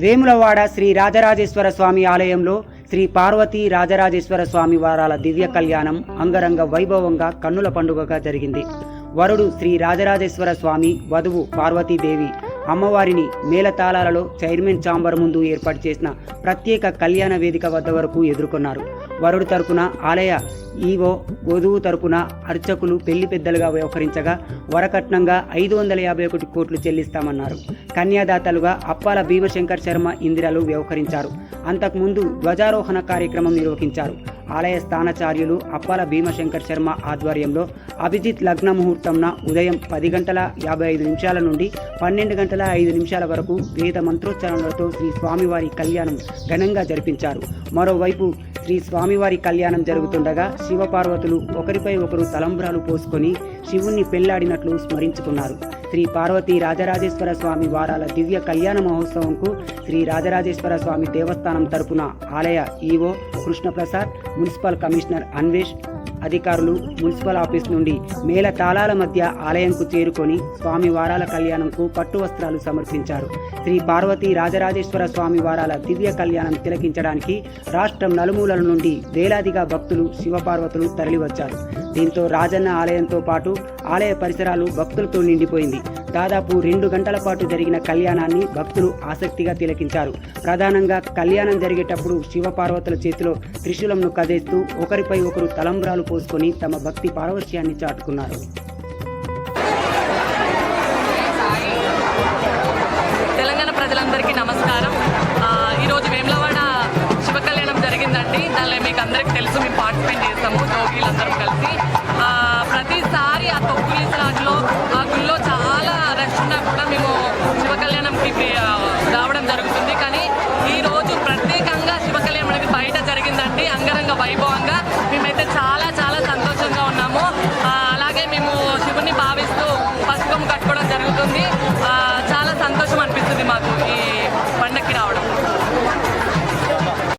వేములవాడ శ్రీ రాజరాజేశ్వర స్వామి ఆలయంలో శ్రీ పార్వతీ రాజరాజేశ్వర స్వామి వారాల దివ్య కళ్యాణం అంగరంగ వైభవంగా కన్నుల పండుగగా జరిగింది. వరుడు శ్రీ రాజరాజేశ్వర స్వామి వధువు పార్వతీదేవి అమ్మవారిని మేళతాళాలలో చైర్మన్ చాంబర్ ముందు ఏర్పాటు చేసిన ప్రత్యేక కళ్యాణ వేదిక వద్ద వరకు ఎదుర్కొన్నారు. వరుడు తరపున ఆలయ ఈవో వధువు తరపున అర్చకులు పెళ్ళి పెద్దలుగా వ్యవహరించగా వరకట్నంగా ఐదు వందల యాభై ఒకటి కోట్లు చెల్లిస్తామన్నారు. కన్యాదాతలుగా అప్పాల భీమశంకర్ శర్మ ఇందిరలు వ్యవహరించారు. అంతకుముందు ధ్వజారోహణ కార్యక్రమం నిర్వహించారు. ఆలయ స్థానాచార్యులు అప్పాల భీమశంకర్ శర్మ ఆధ్వర్యంలో అభిజిత్ లగ్న ముహూర్తంన ఉదయం పది గంటల యాభై ఐదు నిమిషాల నుండి పన్నెండు గంటల ఐదు నిమిషాల వరకు వేద మంత్రోచ్చారణలతో శ్రీ స్వామివారి కళ్యాణం ఘనంగా జరిపించారు. మరోవైపు శ్రీ స్వామివారి కళ్యాణం జరుగుతుండగా శివపార్వతులు ఒకరిపై ఒకరు తలంబ్రాలు పోసుకొని శివుణ్ణి పెళ్ళాడినట్లు స్మరించుకున్నారు. శ్రీ పార్వతీ రాజరాజేశ్వర స్వామి వారాల దివ్య కళ్యాణ మహోత్సవంకు శ్రీ రాజరాజేశ్వర స్వామి దేవస్థానం తరపున ఆలయ EO Krishnaprasad municipal commissioner Anvesh అధికారులు మున్సిపల్ ఆఫీస్ నుండి మేళ తాళాల మధ్య ఆలయంకు చేరుకొని స్వామి వారాల కళ్యాణంకు పట్టు వస్త్రాలు సమర్పించారు. శ్రీ పార్వతీ రాజరాజేశ్వర స్వామి వారాల దివ్య కళ్యాణం తిలకించడానికి రాష్ట్రం నలుమూలల నుండి వేలాదిగా భక్తులు శివపార్వతులు తరలివచ్చారు. దీంతో రాజన్న ఆలయంతో పాటు ఆలయ పరిసరాలు భక్తులతో నిండిపోయింది. దాదాపు రెండు గంటల పాటు జరిగిన కళ్యాణాన్ని భక్తులు ఆసక్తిగా తిలకించారు. ప్రధానంగా కళ్యాణం జరిగేటప్పుడు శివపార్వతుల చేతిలో త్రిశూలంను కదేస్తూ ఒకరిపై ఒకరు తలంబ్రాలు పోసుకొని తమ భక్తి పారవశ్యాన్ని చాటుకున్నారు. తెలంగాణ ప్రజలందరికీ నమస్కారం. ఈరోజు వేములవాడ శివ కళ్యాణం జరిగిందండి. దానిలో మీకు అందరికీ తెలుసు మేము పార్టిసిపేట్ చేస్తాము. జోగిలందరం కలిసి 길어져